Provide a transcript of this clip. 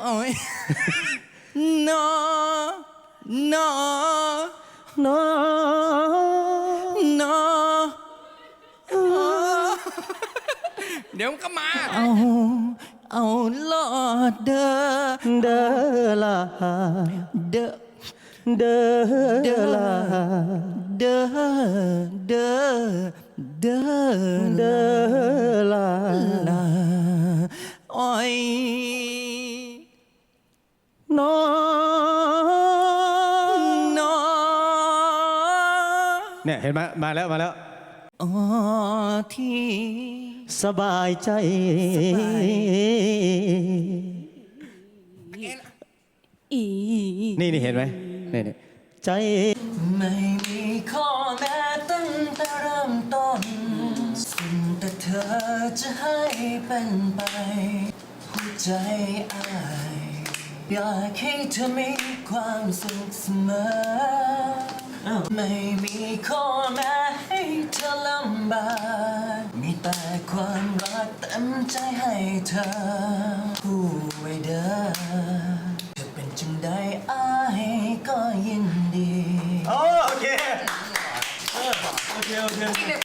โอ้ยนอนอน้องนอเดี๋ยวมันก็มาเอาเอาลอดเด้อเด้อลาเด้อเด้อลาเด้อเด้อเด้อเด้อลาลาอ้อยน้องนอเนี่ยเห็นไหมมาแล้วมาแล้วอ๋อที่สบายใจอีนี่นี่เห็นไหมนี่นี่ใจไม่มีข้อแม้ตั้งแต่เริ่มต้นสิ่งแต่เธอจะให้เป็นไปหัวใจอาย อยากให้เธอมีความสุขเสมอ ไม่มีข้อแม้ให้เธอลำบาก มีแต่ความรักเต็มใจให้เธอ ผู้ไว้เด้อเธอเป็นจังได้อายก็ยินดี โอเค โอเค โอเค